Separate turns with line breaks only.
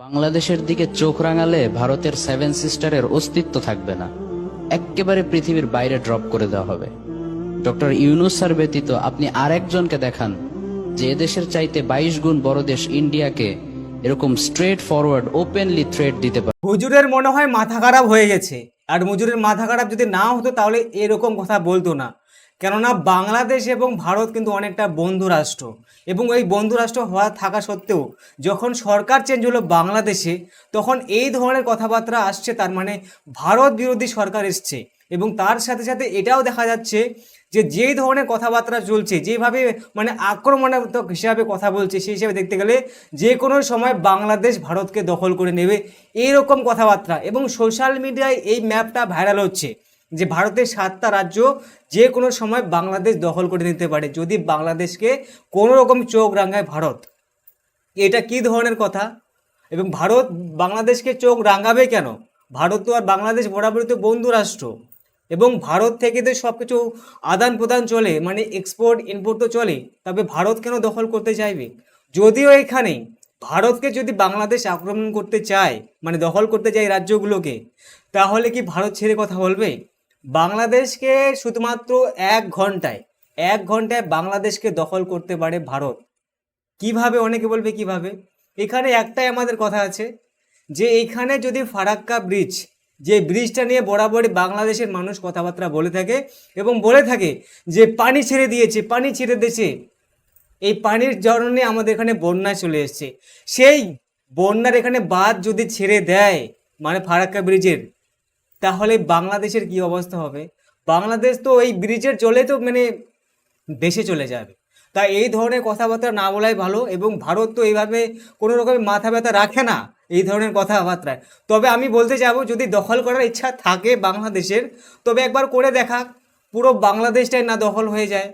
বাংলাদেশের দিকে চোখ রাঙালে ভারতের সেভেন সিস্টারের অস্তিত্ব থাকবে না। এক্কেবারে পৃথিবীর বাইরে ড্রপ করে দেওয়া হবে। ডক্টর ইউনুস স্যার ব্যতীত আপনি আরেকজনকে দেখান, যে এদেশের চাইতে বাইশ গুণ বড় দেশ ইন্ডিয়াকে এরকম স্ট্রেট ফরওয়ার্ড ওপেনলি থ্রেট দিতে পারে।
হুজুরের মনে হয় মাথা খারাপ হয়ে গেছে। আর মজুরের মাথা খারাপ যদি না হতো তাহলে এরকম কথা বলতো না। কেননা বাংলাদেশ এবং ভারত কিন্তু অনেকটা বন্ধু রাষ্ট্র। এবং এই বন্ধু রাষ্ট্র হওয়া থাকা সত্ত্বেও যখন সরকার চেঞ্জ হলো বাংলাদেশে, তখন এই ধরনের কথাবার্তা আসছে, তার মানে ভারত বিরোধী সরকার এসছে। এবং তার সাথে সাথে এটাও দেখা যাচ্ছে যে যেই ধরনের কথাবার্তা চলছে, যেভাবে মানে আক্রমণাত্মক হিসাবে কথা বলছে, সেই হিসাবে দেখতে গেলে যে কোনো সময় বাংলাদেশ ভারতকে দখল করে নেবে এইরকম কথাবার্তা। এবং সোশ্যাল মিডিয়ায় এই ম্যাপটা ভাইরাল হচ্ছে। যে ভারতের সাতটা রাজ্য যে কোনো সময় বাংলাদেশ দখল করে নিতে পারে, যদি বাংলাদেশকে কোনো রকম চোখ রাঙায় ভারত। এটা কি ধরনের কথা? এবং ভারত বাংলাদেশকে চোখ রাঙাবে কেন? ভারত তো আর বাংলাদেশ বরাবরই তো বন্ধু রাষ্ট্র। এবং ভারত থেকে তো সব কিছু আদান প্রদান চলে মানে এক্সপোর্ট ইম্পোর্ট তো চলে তবে ভারত কেন দখল করতে চাইবে? যদিও এখানে ভারতকে যদি বাংলাদেশ আক্রমণ করতে চায় মানে দখল করতে চায় রাজ্যগুলোকে, তাহলে কি ভারত ছেড়ে কথা বলবে? বাংলাদেশকে শুধুমাত্র এক ঘন্টায় এক ঘন্টায় বাংলাদেশকে দখল করতে পারে ভারত। কীভাবে, অনেকে বলবে কীভাবে? এখানে একটাই আমাদের কথা আছে যে এখানে যদি ফারাক্কা ব্রিজ, যে ব্রিজটা নিয়ে বরাবরই বাংলাদেশের মানুষ কথাবার্তা বলে থাকে এবং বলে থাকে যে পানি ছেড়ে দিয়েছে, পানি ছেড়ে দিয়েছে, এই পানির জন্য আমাদের এখানে বন্যা চলে এসছে। সেই বন্যার এখানে বাদ যদি ছেড়ে দেয় মানে ফারাক্কা ব্রিজের তাহলে বাংলাদেশের কি অবস্থা হবে? বাংলাদেশ তো এই ব্রিজের জলে তো মানে দেশে চলে যাবে। তাই এই ধরনের কথাবার্তা না বলাই ভালো এবং ভারত তো এইভাবে কোনো রকমের মাথা ব্যথা রাখে না এই ধরনের কথাবার্তায়। তবে আমি বলতে যাব, যদি দখল করার ইচ্ছা থাকে বাংলাদেশের, তবে একবার করে দেখা। পুরো বাংলাদেশটাই না দখল হয়ে যায়।